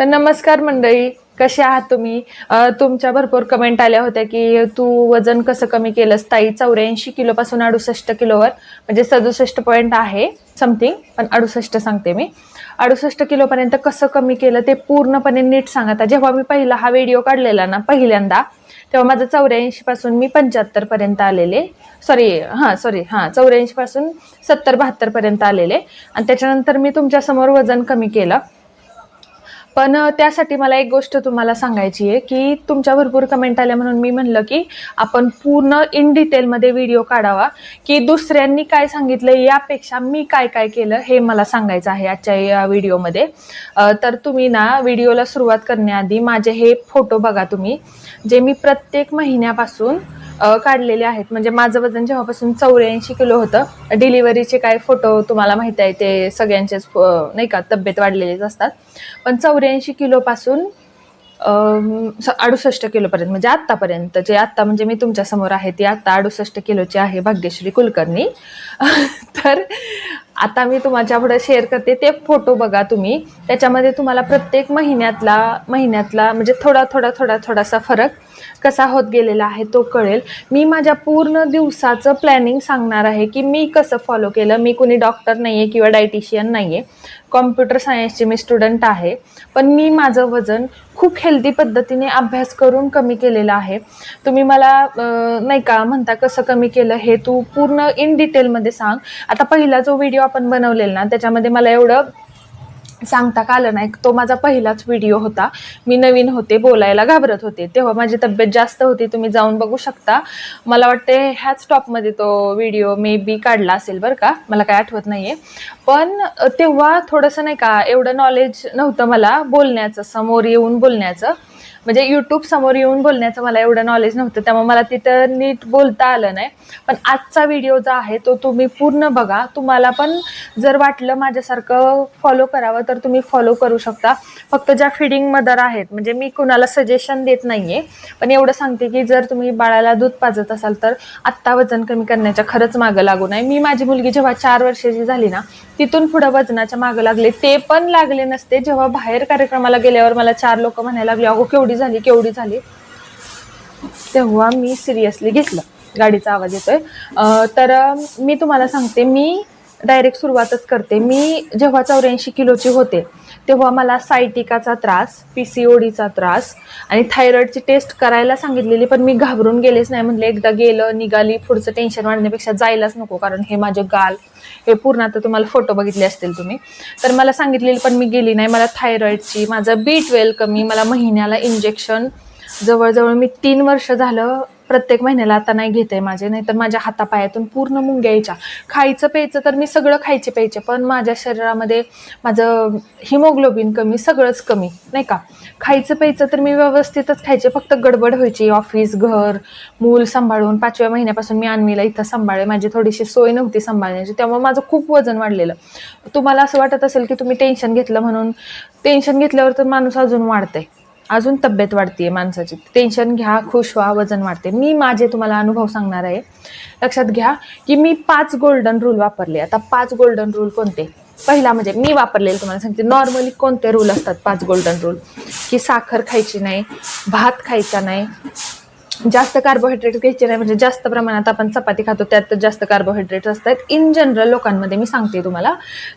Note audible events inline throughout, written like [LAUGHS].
तर नमस्कार मंडळी कसे आहात तुम्ही? तुमच्या भरपूर कमेंट आल्या होत्या की तू वजन कसं कमी केलंस? ताई चौऱ्याऐंशी किलोपासून अडुसष्ट किलोवर म्हणजे सदुसष्ट पॉईंट आहे समथिंग पण अडुसष्ट सांगते मी. अडुसष्ट किलोपर्यंत कसं कमी केलं ते पूर्णपणे नीट सांगा आता. जेव्हा मी पहिला हा व्हिडिओ काढलेला ना पहिल्यांदा तेव्हा माझं चौऱ्याऐंशी पासून मी पंच्याहत्तर पर्यंत आलेले. सॉरी हां सॉरी हां चौऱ्याऐंशी पासून सत्तर बहात्तर पर्यंत आलेले. आणि त्याच्यानंतर मी तुमच्यासमोर वजन कमी केलं. पण त्यासाठी मला एक गोष्ट तुम्हाला सांगायची आहे की तुमच्या भरपूर कमेंट आल्या म्हणून मी म्हणलं की आपण पूर्ण इन डिटेलमध्ये व्हिडिओ काढावा. की दुसऱ्यांनी काय सांगितलं यापेक्षा मी काय काय केलं हे मला सांगायचं आहे आजच्या या व्हिडिओमध्ये तर तुम्ही ना व्हिडिओला सुरुवात करण्याआधी माझे हे फोटो बघा तुम्ही. जे मी प्रत्येक महिन्यापासून काढलेले आहेत. म्हणजे माझं वजन जेव्हापासून चौऱ्याऐंशी किलो होतं डिलिव्हरीचे काय फोटो तुम्हाला माहीत आहे ते सगळ्यांचेच नाही का तब्येत वाढलेलेच असतात. पण चौऱ्याऐंशी किलोपासून स- अडुसष्ट किलोपर्यंत म्हणजे आत्तापर्यंत जे आत्ता म्हणजे मी तुमच्यासमोर आहे ती आत्ता अडुसष्ट किलोची आहे भाग्यश्री कुलकर्णी. [LAUGHS] तर आता मी तुमच्यापुढे शेअर करते ते फोटो बघा तुम्ही. त्याच्यामध्ये तुम्हाला प्रत्येक महिन्यातला महिन्यातला म्हणजे थोडा थोडा थोडा थोडासा फरक कसा होत गेलेला आहे तो कळेल. मी माझ्या पूर्ण दिवसाचं प्लॅनिंग सांगणार आहे की मी कसं फॉलो केलं. मी कुणी डॉक्टर नाही आहे किंवा डायटिशियन नाही आहे कॉम्प्युटर सायन्सचे मी स्टुडंट आहे. पण मी माझं वजन खूप हेल्दी पद्धतीने अभ्यास करून कमी केलेलं आहे. तुम्ही मला नाही का म्हणता कसं कमी केलं हे तू पूर्ण इन डिटेलमध्ये सांग. आता पहिला जो व्हिडिओ आपण बनवलेला ना त्याच्यामध्ये मला एवढं सांगता का आलं नाही. तो माझा पहिलाच व्हिडिओ होता. मी नवीन होते बोलायला घाबरत होते. तेव्हा माझी तब्येत जास्त होती. तुम्ही जाऊन बघू शकता. मला वाटते ह्याच टॉपमध्ये तो व्हिडिओ मे बी काढला असेल बरं का. मला काय आठवत नाही आहे पण तेव्हा थोडंसं नाही का एवढं नॉलेज नव्हतं मला बोलण्याचं समोर येऊन बोलण्याचं. म्हणजे यूट्यूब समोर येऊन बोलण्याचं मला एवढं नॉलेज नव्हतं त्यामुळे मला तिथं नीट बोलता आलं नाही. पण आजचा व्हिडिओ जो आहे तो तुम्ही पूर्ण बघा. तुम्हाला पण जर वाटलं माझ्यासारखं फॉलो करावं तर तुम्ही फॉलो करू शकता. फक्त ज्या फिडिंग मदर आहेत म्हणजे मी कुणाला सजेशन देत नाहीये पण एवढं सांगते की जर तुम्ही बाळाला दूध पाजत असाल तर आत्ता वजन कमी करण्याच्या खरंच मागं लागू नये. मी माझी मुलगी जेव्हा चार वर्षाची झाली ना तिथून पुढं वजनाच्या मागं लागले. ते पण लागले नसते. जेव्हा बाहेर कार्यक्रमाला गेल्यावर मला चार लोक म्हणायला लागले अगो केवढं झाली केवढी झाली? तेव्हा मी सिरियसली घेतलं. गाडीचा आवाज येतोय. तर मी तुम्हाला सांगते मी डायरेक्ट सुरुवातच करते. मी जेव्हा चौऱ्याऐंशी किलोची होते तेव्हा मला सायटिकाचा त्रास पी सी ओडीचा त्रास आणि थायरॉईडची टेस्ट करायला सांगितलेली पण मी घाबरून गेलेच नाही. म्हणले एकदा गेलं निघाली पुढचं टेन्शन वाढण्यापेक्षा जायलाच नको कारण हे माझे गाल हे पूर्ण आता तुम्हाला फोटो बघितले असतील तुम्ही. तर मला सांगितलेली पण मी गेली नाही. मला थायरॉईडची माझं बी ट्वेल्व कमी मला महिन्याला इंजेक्शन जवळजवळ मी तीन वर्ष झालं प्रत्येक महिन्याला आता नाही घेते माझे नाहीतर माझ्या हातापायातून पूर्ण मुंग्या यायच्या. खायचं प्यायचं तर मी सगळं खायचे प्यायचे पण माझ्या शरीरामध्ये माझं हिमोग्लोबिन कमी सगळंच कमी नाही का? खायचं प्यायचं तर मी व्यवस्थितच खायचे फक्त गडबड व्हायची ऑफिस घर मूल सांभाळून. पाचव्या महिन्यापासून मी अन्वीला इथं सांभाळे माझी थोडीशी सोय नव्हती सांभाळण्याची त्यामुळे माझं खूप वजन वाढलेलं. तुम्हाला असं वाटत असेल की तुम्ही टेन्शन घेतलं म्हणून टेन्शन घेतल्यावर तर माणूस अजून वाढतंय. अजून तब्येत वाढते माणसाची. टेन्शन घ्या खुश व्हा वजन वाढते. मी माझे तुम्हाला अनुभव सांगणार आहे. लक्षात घ्या की मी पाच गोल्डन रूल वापरले. आता पाच गोल्डन रूल कोणते? पहिला म्हणजे मी वापरलेले तुम्हाला सांगते. नॉर्मली कोणते रूल असतात पाच गोल्डन रूल की साखर खायची नाही भात खायचा नाही. जास्त कार्बोहायड्रेट घ्यायचे नाही म्हणजे जास्त प्रमाणात आपण चपाती खातो त्यात जास्त कार्बोहायड्रेट असतात. इन जनरल लोकांमध्ये मी सांगते तुम्हाला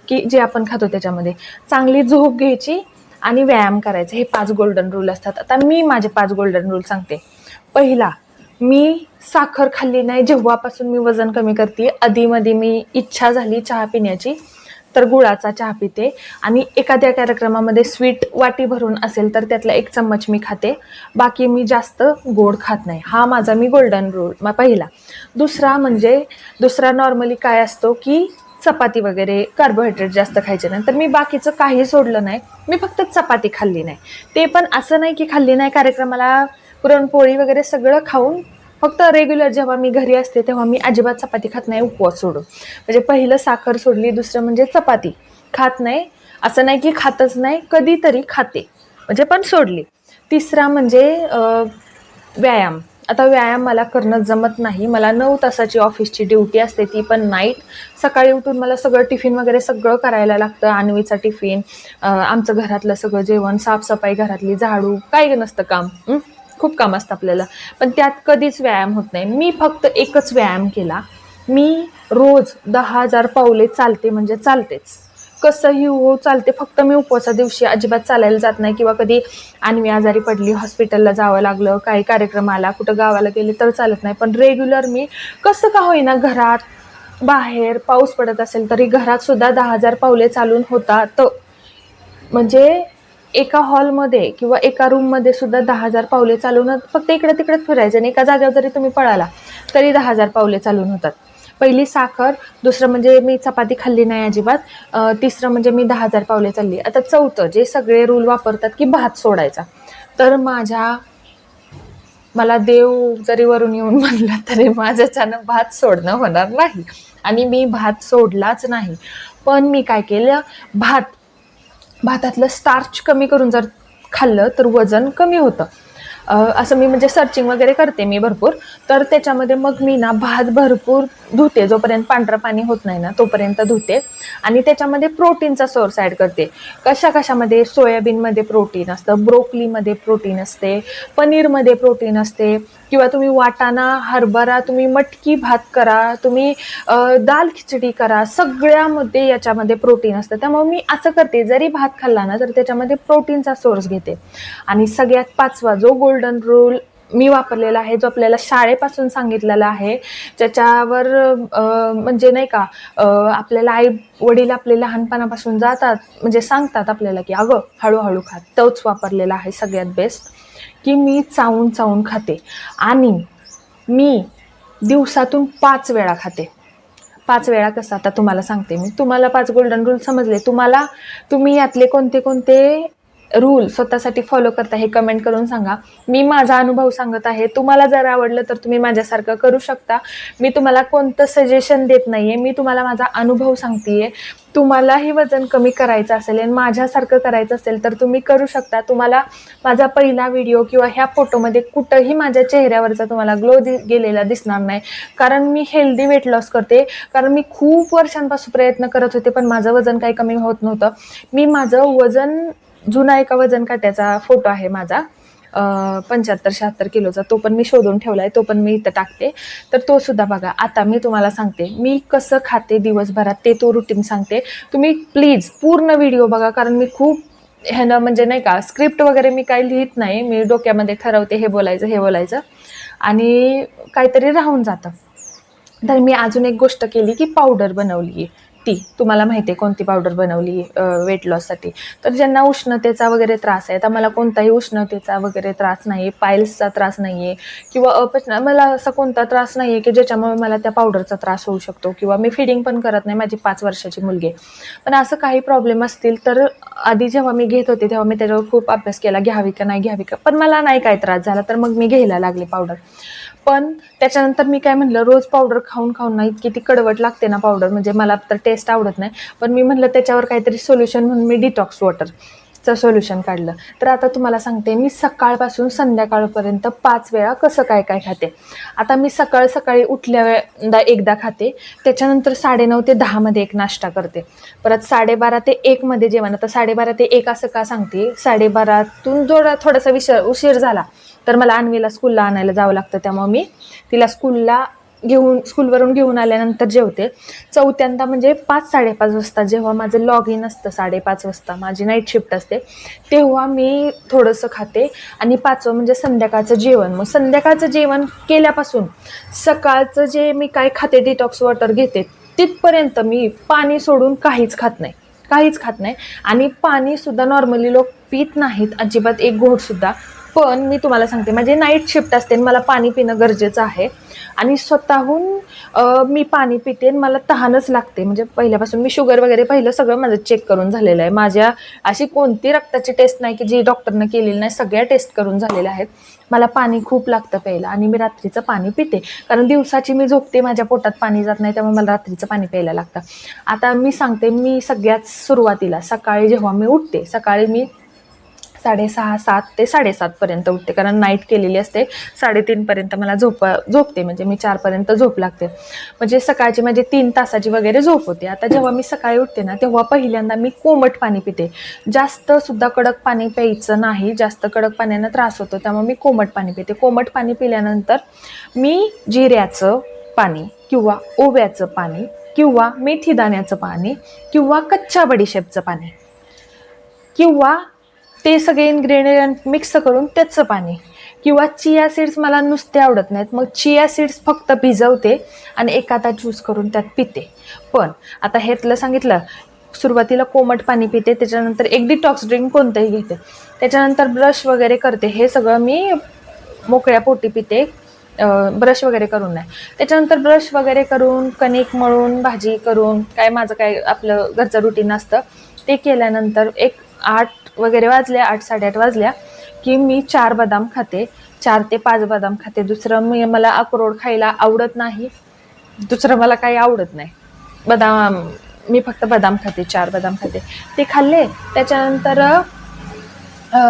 की जे आपण खातो त्याच्यामध्ये चांगली झोप घ्यायची आणि व्यायाम करायचा. हे पाच गोल्डन रूल असतात. आता मी माझे पाच गोल्डन रूल सांगते. पहिला मी साखर खाल्ली नाही जेव्हापासून मी वजन कमी करते आधीमध्ये मी इच्छा झाली चहा पिण्याची तर गुळाचा चहा पिते. आणि एखाद्या कार्यक्रमामध्ये स्वीट वाटी भरून असेल तर त्यातला एक चम्मच मी खाते. बाकी मी जास्त गोड खात नाही. हा माझा मी गोल्डन रूल पहिला. दुसरा म्हणजे दुसरा नॉर्मली काय असतो की चपाती वगैरे कार्बोहायड्रेट जास्त खायचे नाही. तर मी बाकीचं काही सोडलं नाही. मी फक्त चपाती खाल्ली नाही. ते पण असं नाही की खाल्ली नाही कार्यक्रमाला पुरणपोळी वगैरे सगळं खाऊन फक्त रेग्युलर जेव्हा मी घरी असते तेव्हा मी अजिबात चपाती खात नाही उपवास सोडून. म्हणजे पहिलं साखर सोडली दुसरं म्हणजे चपाती. खात नाही. असं नाही की खातच नाही कधीतरी खाते. म्हणजे पण सोडली. तिसरा म्हणजे व्यायाम. आता व्यायाम मला करणं जमत नाही. मला नऊ तासाची ऑफिसची ड्युटी असते ती पण नाईट. सकाळी उठून मला सगळं टिफिन वगैरे सगळं करायला लागतं आणवीचा टिफिन आमचं घरातलं सगळं जेवण साफसफाई घरातली झाडू काही नसतं काम खूप काम असतं आपल्याला. पण त्यात कधीच व्यायाम होत नाही. मी फक्त एकच व्यायाम केला. मी रोज दहा हजार पावले चालते म्हणजे चालतेच. कसंही हो चालते. फक्त मी उपवासा दिवशी अजिबात चालायला जात नाही किंवा कधी आणवी आजारी पडली हॉस्पिटलला जावं लागलं काही कार्यक्रम आला कुठं गावाला गेले तर चालत नाही. पण रेग्युलर मी कसं का होईना घरात बाहेर पाऊस पडत असेल तरी घरात सुद्धा दहा हजार पावले चालून होतात. म्हणजे एका हॉलमध्ये किंवा एका रूममध्ये सुद्धा दहा हजार पावले चालून फक्त इकडे तिकडे फिरायचं आणि एका जागेवर जरी तुम्ही पळाला तरी दहा हजार पावले चालून होतात. पहिली साखर दुसरं म्हणजे मी चपाती खाल्ली नाही अजिबात तिसरं म्हणजे मी दहा हजार पावले चालली. आता चौथं जे सगळे रूल वापरतात की भात सोडायचा. तर माझ्या मला देव जरी वरून येऊन म्हणला तरी माझ्याच्यानं भात सोडणं होणार नाही. आणि मी भात सोडलाच नाही. पण मी काय केलं भात भातातलं स्टार्च कमी करून जर खाल्लं तर वजन कमी होतं. असं मी म्हणजे सर्चिंग वगैरे करते मी भरपूर. तर त्याच्यामध्ये मग मी ना भात भरपूर धुते जोपर्यंत पांढरं पाणी होत नाही ना तोपर्यंत धुते. आणि त्याच्यामध्ये प्रोटीनचा सोर्स ॲड करते. कशा कशामध्ये सोयाबीनमध्ये प्रोटीन असतं ब्रोकलीमध्ये प्रोटीन असते पनीरमध्ये प्रोटीन असते किंवा तुम्ही वाटाणा हरभरा तुम्ही मटकी भात करा तुम्ही दाल खिचडी करा सगळ्यामध्ये याच्यामध्ये प्रोटीन असतं. त्यामुळे मी असं करते जरी भात खाल्ला ना तर त्याच्यामध्ये प्रोटीनचा सोर्स घेते. आणि सगळ्यात पाचवा जो गोल्डन रूल मी वापरलेला आहे जो आपल्याला शाळेपासून सांगितलेला आहे. ज्याच्यावर म्हणजे नाही का आपल्याला आई वडील आपले लहानपणापासून जातात म्हणजे सांगतात आपल्याला की अगं हळूहळू खा. तोच वापरलेला आहे सगळ्यात बेस्ट की मी चावून चावून खाते. आणि मी दिवसातून पाच वेळा खाते. पाच वेळा कसं आता तुम्हाला सांगते मी. तुम्हाला पाच गोल्डन रूल समजले. तुम्हाला तुम्ही यातले कोणते कोणते रूल स्वतःसाठी फॉलो करता हे कमेंट करून सांगा. मी माझा अनुभव सांगत आहे. तुम्हाला जर आवडलं तर तुम्ही माझ्यासारखं करू शकता. मी तुम्हाला कोणतं सजेशन देत नाहीये. मी तुम्हाला माझा अनुभव सांगतेय. तुम्हालाही वजन कमी करायचं असेल आणि माझ्यासारखं करायचं असेल तर तुम्ही करू शकता. तुम्हाला माझा पहिला व्हिडिओ किंवा ह्या फोटोमध्ये कुठंही माझ्या चेहऱ्यावरचा तुम्हाला ग्लो दि गेलेला दिसणार नाही. कारण मी हेल्दी वेट लॉस करते. कारण मी खूप वर्षांपासून प्रयत्न करत होते पण माझं वजन काही कमी होत नव्हतं. मी माझं वजन जुना एका वजन काट्याचा फोटो आहे माझा. पंच्याहत्तर शहात्तर किलोचा. तो पण मी शोधून ठेवला आहे तो पण मी इथं टाकते. तर तो सुद्धा बघा आता मी तुम्हाला सांगते मी कसं खाते दिवसभरात ते तो रुटीन सांगते. तुम्ही प्लीज पूर्ण व्हिडिओ बघा कारण मी खूप ह्यानं म्हणजे नाही का स्क्रिप्ट वगैरे मी काही लिहित नाही मी डोक्यामध्ये ठरवते हे बोलायचं हे बोलायचं. आणि काहीतरी राहून जातं. तर मी अजून एक गोष्ट केली की पावडर बनवली आहे ती. तुम्हाला माहिती आहे कोणती पावडर बनवली वेट लॉससाठी तर ज्यांना उष्णतेचा वगैरे त्रास आहे तर मला कोणताही उष्णतेचा वगैरे त्रास नाही आहे पायल्सचा त्रास नाही आहे किंवा अपचना मला असा कोणता त्रास नाही आहे की ज्याच्यामुळे मला त्या पावडरचा त्रास होऊ शकतो किंवा मी फिडिंग पण करत नाही माझी पाच वर्षाची मुलगी आहे. पण असं काही प्रॉब्लेम असतील तर आधी जेव्हा मी घेत होते तेव्हा मी त्याच्यावर खूप अभ्यास केला घ्यावी का नाही घ्यावी का? पण मला नाही काय त्रास झाला तर मग मी घ्यायला लागले पावडर पण त्याच्यानंतर मी काय म्हणलं रोज पावडर खाऊन खाऊन नाही इतकी ती कडवट लागते ना पावडर म्हणजे मला तर टेस्ट आवडत नाही. पण मी म्हणलं त्याच्यावर काहीतरी सोल्युशन म्हणून मी डिटॉक्स वॉटरचं सोल्युशन काढलं. तर आता तुम्हाला सांगते मी सकाळपासून संध्याकाळपर्यंत पाच वेळा कसं काय काय खाते. आता मी सकाळ सकाळी उठल्या वेळा एकदा खाते त्याच्यानंतर साडेनऊ ते दहामध्ये एक नाश्ता करते. परत साडेबारा ते एकमध्ये जेवण. आता साडेबारा ते एक असं का सांगते साडेबारातून थोडा थोडासा विषय उशीर झाला. तर मला अन्वीला स्कूलला आणायला जावं लागतं त्यामुळे मी तिला स्कूलला घेऊन स्कूलवरून घेऊन आल्यानंतर जेवते. चौथ्यांदा म्हणजे पाच साडेपाच वाजता जेव्हा माझं लॉग इन असतं साडेपाच वाजता माझी नाईट शिफ्ट असते तेव्हा मी थोडंसं खाते आणि पाचवं म्हणजे संध्याकाळचं जेवण. मग संध्याकाळचं जेवण केल्यापासून सकाळचं जे मी काय खाते डिटॉक्स वॉटर घेते तिथपर्यंत मी पाणी सोडून काहीच खात नाही. काहीच खात नाही. आणि पाणीसुद्धा नॉर्मली लोक पित नाहीत. अजिबात एक घोटसुद्धा पण मी तुम्हाला सांगते माझी नाईट शिफ्ट असते आणि मला पाणी पिणं गरजेचं आहे. आणि स्वतःहून मी पाणी पिते मला तहानच लागते. म्हणजे पहिल्यापासून मी शुगर वगैरे पहिलं सगळं माझं चेक करून झालेलं आहे. माझ्या अशी कोणती रक्ताची टेस्ट नाही की जी डॉक्टरनं केलेली नाही सगळ्या टेस्ट करून झालेल्या आहेत. मला पाणी खूप लागतं प्यायला आणि मी रात्रीचं पाणी पिते. कारण दिवसाची मी झोपते माझ्या पोटात पाणी जात नाही त्यामुळे मला रात्रीचं पाणी प्यायला लागतं. आता मी सांगते मी सगळ्यात सुरुवातीला सकाळी जेव्हा मी उठते सकाळी मी साडेसहा सात ते साडेसातपर्यंत उठते. कारण नाईट केलेली असते साडेतीनपर्यंत मला झोप झोपते. म्हणजे मी चारपर्यंत झोप लागते. म्हणजे सकाळची माझी तीन तासाची वगैरे झोप होते. आता जेव्हा मी सकाळी उठते ना तेव्हा पहिल्यांदा मी कोमट पाणी पिते. जास्त सुद्धा कडक पाणी प्यायचं नाही. जास्त कडक पाण्यानं त्रास होतो त्यामुळे मी कोमट पाणी पिते. कोमट पाणी पिल्यानंतर मी जिऱ्याचं पाणी किंवा ओव्याचं पाणी किंवा मेथी दाण्याचं पाणी किंवा कच्च्या बडीशेपचं पाणी किंवा ते सगळे इन्ग्रेडियंट मिक्स करून त्याचं पाणी. किंवा चिया सीड्स मला नुसते आवडत नाहीत. मग चिया सीड्स फक्त भिजवते आणि एखादा ज्यूस करून त्यात पिते. पण आता हेतलं सांगितलं सुरुवातीला कोमट पाणी पिते त्याच्यानंतर एक डिटॉक्स ड्रिंक कोणतंही घेते. त्याच्यानंतर ब्रश वगैरे करते. हे सगळं मी मोकळ्या पोटी पिते. ब्रश वगैरे करून नाही. त्याच्यानंतर ब्रश वगैरे करून कणिक मळून भाजी करून काय माझं काय आपलं घरचं रुटीन असतं ते केल्यानंतर एक आठ वगैरे वाजल्या आठ साडेआठ वाजल्या की मी चार बदाम खाते. चार ते पाच बदाम खाते. दुसरं मी मला अक्रोड खायला आवडत नाही. दुसरं मला काही आवडत नाही. बदाम मी फक्त बदाम खाते चार बदाम खाते. ते खाल्ले. त्याच्यानंतर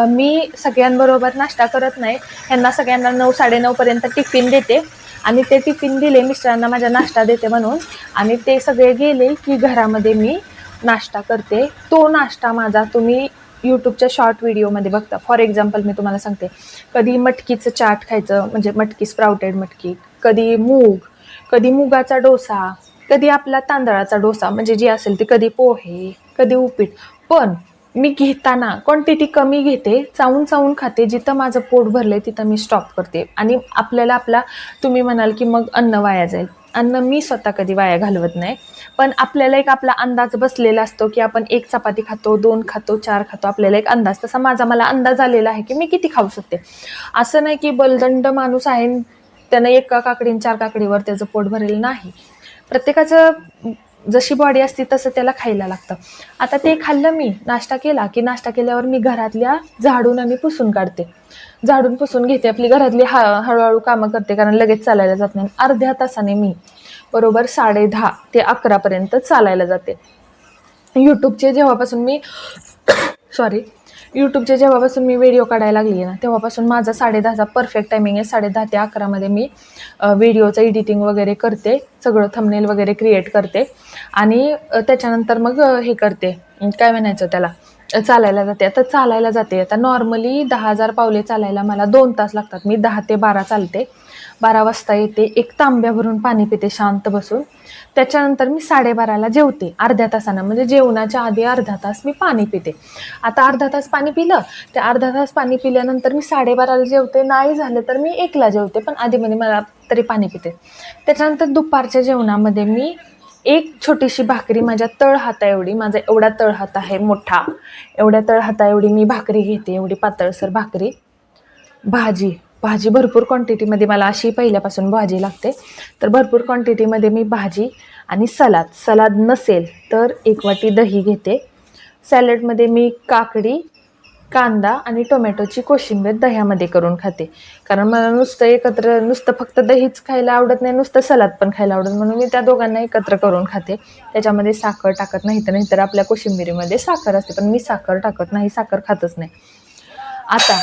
मी सगळ्यांबरोबर नाश्ता करत नाही. ह्यांना सगळ्यांना नऊ साडेनऊपर्यंत टिफिन देते. आणि ते टिफिन दिले मिस्टरांना माझा नाश्ता देते म्हणून. आणि ते सगळे गेले की घरामध्ये मी नाश्ता करते. तो नाश्ता माझा तुम्ही यूट्यूबच्या शॉर्ट व्हिडिओमध्ये बघता. फॉर एक्झाम्पल मी तुम्हाला सांगते. कधी मटकीचं चाट खायचं म्हणजे मटकी स्प्राउटेड मटकी कधी मूग कधी मुगाचा डोसा कधी आपला तांदळाचा डोसा म्हणजे जी असेल ती कधी पोहे कधी उपीट. पण मी घेताना क्वांटिटी कमी घेते चावून चावून खाते जिथं माझं पोट भरलं आहे तिथं मी स्टॉप करते. आणि आपल्याला आपला तुम्ही म्हणाल की मग अन्न वाया जाईल. अन्न मी स्वतः कधी वाया घालवत नाही. पण आपल्याला एक आपला अंदाज बसलेला असतो की आपण एक चपाती खातो दोन खातो चार खातो. आपल्याला एक अंदाज. तसा माझा मला अंदाज आलेला आहे की मी किती खाऊ शकते. असं नाही की बलदंड माणूस आहे त्यानं एका काकडीन चार काकडीवर त्याचं पोट भरेल नाही. प्रत्येकाचं जशी बॉडी असते तसं त्याला खायला लागतं. आता ते खाल्लं मी नाश्ता केला की नाश्ता केल्यावर मी घरातल्या झाडून आणि पुसून काढते. झाडून पुसून घेते आपली घरातली हा हळूहळू कामं करते कारण लगेच चालायला जात नाही. अर्ध्या तासाने मी बरोबर साडे दहा ते अकरापर्यंत चालायला जाते. यूट्यूबचे जेव्हापासून मी [COUGHS] सॉरी यूट्यूबचे जेव्हापासून मी व्हिडिओ काढायला लागली ना तेव्हापासून माझा साडेदहाचा परफेक्ट टायमिंग आहे. साडेदहा ते अकरामध्ये मी व्हिडिओचं एडिटिंग वगैरे करते सगळं थंबनेल वगैरे क्रिएट करते. आणि त्याच्यानंतर मग हे करते. काय म्हणायचं त्याला? चालायला जाते. आता चालायला जाते. आता नॉर्मली दहा हजार पावले चालायला मला दोन तास लागतात. मी दहा ते बारा चालते. बारा वाजता येते. एक तांब्या भरून पाणी पिते शांत बसून. त्याच्यानंतर मी साडेबाराला जेवते अर्ध्या तासानं. म्हणजे जेवणाच्या आधी अर्धा तास मी पाणी पिते. आता अर्धा तास पाणी पिलं ते अर्धा तास पाणी पिल्यानंतर मी साडेबाराला जेवते. नाही झालं तर मी एकला जेवते पण आधीमध्ये म्हणजे मला तरी पाणी पिते. त्याच्यानंतर दुपारच्या जेवणामध्ये मी एक छोटीशी भाकरी माझ्या तळ हाता एवढी माझा एवढा तळ हात आहे मोठा एवढ्या तळ हाता एवढी मी भाकरी घेते एवढी पातळसर भाकरी. भाजी भाजी भरपूर क्वांटिटीमध्ये मला अशी पहिल्यापासून भाजी लागते. तर भरपूर क्वांटिटीमध्ये मी भाजी आणि सलाद. सलाद नसेल तर एक वाटी दही घेते. सॅलडमध्ये मी काकडी कांदा आणि टोमॅटोची कोशिंबीर दह्यामध्ये करून खाते. कारण मला नुसतं एकत्र नुसतं फक्त दहीच खायला आवडत नाही नुसतं सलाद पण खायला आवडत म्हणून मी त्या दोघांना एकत्र करून खाते. त्याच्यामध्ये साखर टाकत नाही तर नाहीतर आपल्या कोशिंबिरीमध्ये साखर असते. पण मी साखर टाकत नाही साखर खातच नाही. आता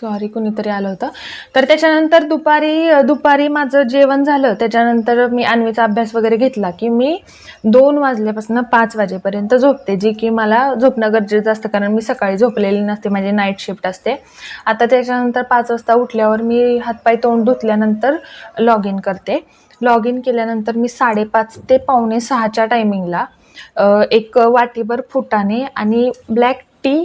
सॉरी कुणीतरी आलं होतं. तर त्याच्यानंतर दुपारी दुपारी माझं जेवण झालं. त्याच्यानंतर मी अन्वीचा अभ्यास वगैरे घेतला की मी दोन वाजल्यापासून पाच वाजेपर्यंत झोपते जी की मला झोपणं गरजेचं असतं कारण मी सकाळी झोपलेली नसते माझी नाईट शिफ्ट असते. आता त्याच्यानंतर पाच वाजता उठल्यावर मी हातपाय तोंड धुतल्यानंतर लॉग इन करते. लॉग इन केल्यानंतर मी साडेपाच ते पावणे सहाच्या टायमिंगला एक वाटीभर फुटाणे आणि black tea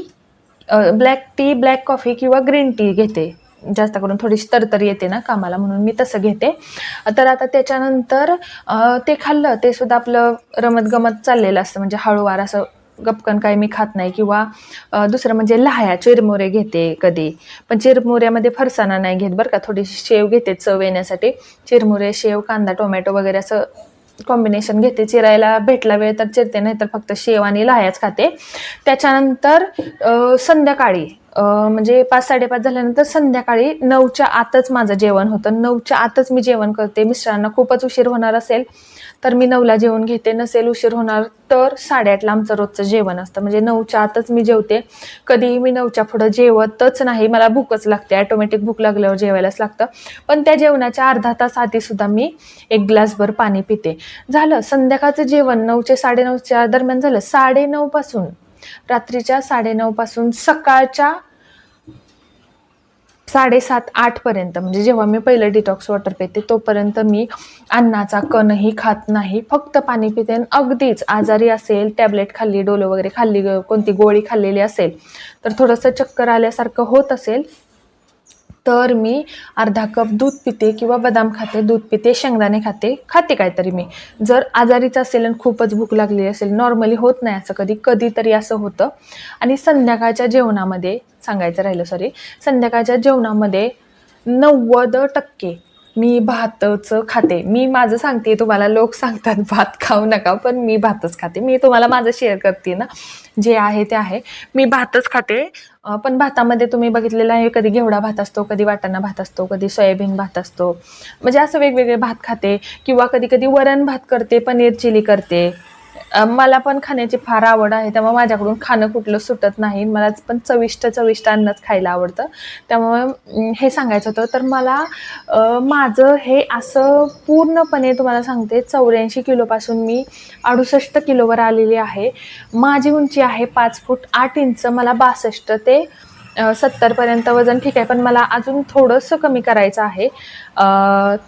black tea black coffee किंवा ग्रीन टी घेते. जास्त करून थोडीशी तरतरी येते ना कामाला म्हणून मी तसं घेते. तर आता त्याच्यानंतर ते खाल्लं ते सुद्धा आपलं रमत गमत चाललेलं असतं. म्हणजे हळूवार असं गपकन काही मी खात नाही किंवा दुसरं म्हणजे लहाया चिरमुरे घेते कधी. पण चिरमुऱ्यामध्ये फरसाणा नाही घेत बरं का. थोडीशी शेव घेते चव येण्यासाठी. चिरमुरे शेव कांदा टोमॅटो वगैरे असं कॉम्बिनेशन घेते. चिरायला भेटला वेळ तर चिरते नाही तर फक्त शेव आणि लाह्याच खाते. त्याच्यानंतर संध्याकाळी म्हणजे पाच साडेपाच झाल्यानंतर संध्याकाळी नऊच्या आतच माझं जेवण होतं. नऊच्या आतच मी जेवण करते. मिस्टरांना खूपच उशीर होणार असेल. तर मी नऊला जेवण घेते नसेल उशीर होणार तर साडेआठला आमचं रोजचं जेवण असतं. म्हणजे नऊच्या आतच मी जेवते. कधीही मी नऊच्या पुढं जेवतच नाही. मला भूकच लागते. ॲटोमॅटिक भूक लागल्यावर जेवायलाच लागतं. पण त्या जेवणाच्या अर्धा तास आधी सुद्धा मी एक ग्लासभर पाणी पिते. झालं संध्याकाळचं जेवण नऊचे साडेनऊच्या दरम्यान झालं. साडेनऊपासून रात्रीच्या साडेनऊपासून सकाळच्या साडेसात आठपर्यंत म्हणजे जेव्हा मी पहिलं डिटॉक्स वॉटर पिते तोपर्यंत मी अन्नाचा कणही खात नाही. फक्त पाणी पिते आणि अगदीच आजारी असेल टॅबलेट खाल्ली डोलो वगैरे खाल्ली ग- कोणती गोळी खाल्लेली असेल तर थोडंसं चक्कर आल्यासारखं होत असेल तर मी अर्धा कप दूध पिते किंवा बदाम खाते दूध पिते शेंगदाणे खाते खाते काहीतरी मी. जर आजारीच असेल आणि खूपच भूक लागली असेल नॉर्मली होत नाही असं कधी कधीतरी असं होतं. आणि संध्याकाळच्या जेवणामध्ये सांगायचं राहिलं सॉरी संध्याकाळच्या जेवणामध्ये नव्वद टक्के मी भातचं खाते. मी माझं सांगते तुम्हाला लोक सांगतात भात खाऊ नका पण मी भातच खाते. मी तुम्हाला माझं शेअर करते ना. जे आहे ते आहे. मी भातच खाते. पण भातामध्ये तुम्ही बघितलेलं आहे कधी घेवडा भात असतो कधी वाटाणा भात असतो कधी सोयाबीन भात असतो. म्हणजे असं वेगवेगळे भात खाते किंवा कधी कधी वरण भात करते पनीर चिली करते. मला पण खाण्याची फार आवड आहे. त्यामुळे माझ्याकडून खाणं कुठलं सुटत नाही. मला पण चविष्ट चविष्ट अन्नच खायला आवडतं. त्यामुळे हे सांगायचं होतं. तर मला माझं हे असं पूर्णपणे तुम्हाला सांगते. चौऱ्याऐंशी किलोपासून मी अडुसष्ट किलोवर आलेली आहे. माझी उंची आहे पाच फूट आठ इंच. मला बासष्ट ते सत्तरपर्यंत वजन ठीक आहे पण मला अजून थोडंसं कमी करायचं आहे.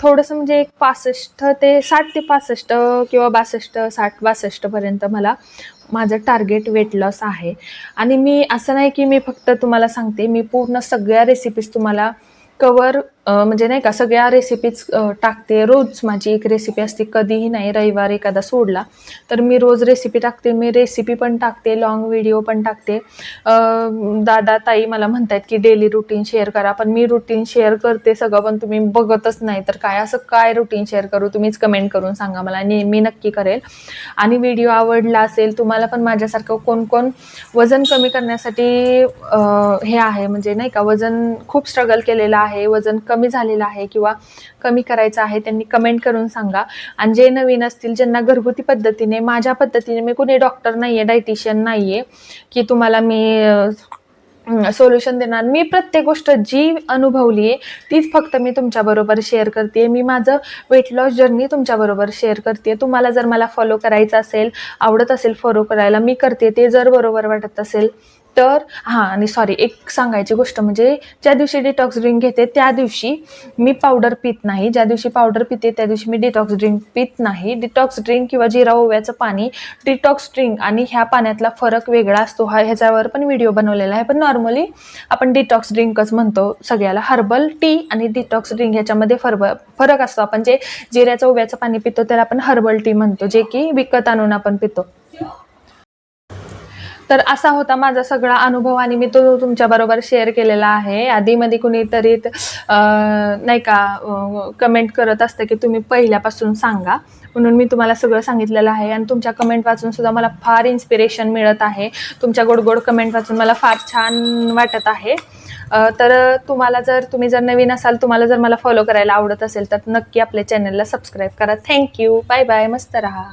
थोडंसं म्हणजे एक पासष्ट ते साठ ते पासष्ट किंवा बासष्ट साठ बासष्टपर्यंत मला माझं टार्गेट वेट लॉस आहे. आणि मी असं नाही की मी फक्त तुम्हाला सांगते मी पूर्ण सगळ्या रेसिपीज तुम्हाला कवर म्हणजे नाही का सगळ्या रेसिपीज टाकते. रोज माझी एक रेसिपी असते कधीही नाही रविवार एखादा सोडला तर मी रोज रेसिपी टाकते. मी रेसिपी पण टाकते लॉंग व्हिडिओ पण टाकते. दादा ताई मला म्हणतात की डेली रुटीन शेअर करा पण मी रुटीन शेअर करते सगळं पण तुम्ही बघतच नाही तर काय असं काय रुटीन शेअर करू? तुम्हीच कमेंट करून सांगा मला आणि मी नक्की करेल. आणि व्हिडिओ आवडला असेल तुम्हाला पण माझ्यासारखं कोण कोण वजन कमी करण्यासाठी हे आहे. म्हणजे नाही का वजन खूप स्ट्रगल केलेलं आहे. वजन कमी कमी झालेलं आहे किंवा कमी करायचं आहे त्यांनी कमेंट करून सांगा. आणि जे नवीन असतील ज्यांना घरगुती पद्धतीने माझ्या पद्धतीने मी कुणी डॉक्टर नाही आहे डायटिशियन नाही आहे की तुम्हाला मी सोल्युशन देणार. मी प्रत्येक गोष्ट जी अनुभवली आहे तीच फक्त मी तुमच्याबरोबर शेअर करते मी माझं वेट लॉस जर्नी तुमच्याबरोबर शेअर करते तुम्हाला जर मला फॉलो करायचं असेल आवडत असेल फॉलो करायला मी करते ते जर बरोबर वाटत असेल तर हां आणि सॉरी एक सांगायची गोष्ट म्हणजे ज्या दिवशी डिटॉक्स ड्रिंक घेते त्या दिवशी मी पावडर पित नाही. ज्या दिवशी पावडर पिते त्या दिवशी मी डिटॉक्स ड्रिंक पित नाही. डिटॉक्स ड्रिंक किंवा जिरा ओव्याचं पाणी डिटॉक्स ड्रिंक आणि ह्या पाण्यातला फरक वेगळा असतो. हा ह्याच्यावर पण व्हिडिओ बनवलेला आहे. पण नॉर्मली आपण डिटॉक्स ड्रिंकच म्हणतो. सगळ्याला हर्बल टी आणि डिटॉक्स ड्रिंक ह्याच्यामध्ये फरब फरक असतो. आपण जे जिऱ्याचं ओव्याचं पाणी पितो त्याला आपण हर्बल टी म्हणतो. जे की विकत आणून आपण पितो. तर असा होता माझा सगळा अनुभव आणि मी तो तुमच्याबरोबर शेअर केलेला आहे. आधीमध्ये कुणीतरी नाही का कमेंट करत असतं की तुम्ही पहिल्यापासून सांगा. म्हणून मी तुम्हाला सगळं सांगितलेलं आहे आणि तुमच्या कमेंट वाचून सुद्धा मला फार इन्स्पिरेशन मिळत आहे. तुमच्या गोड गोड कमेंट वाचून मला फार छान वाटत आहे. तर तुम्हाला जर तुम्ही जर नवीन असाल तुम्हाला जर मला फॉलो करायला आवडत असेल तर नक्की आपल्या चॅनलला सबस्क्राईब करा. थँक्यू बाय बाय मस्त राहा.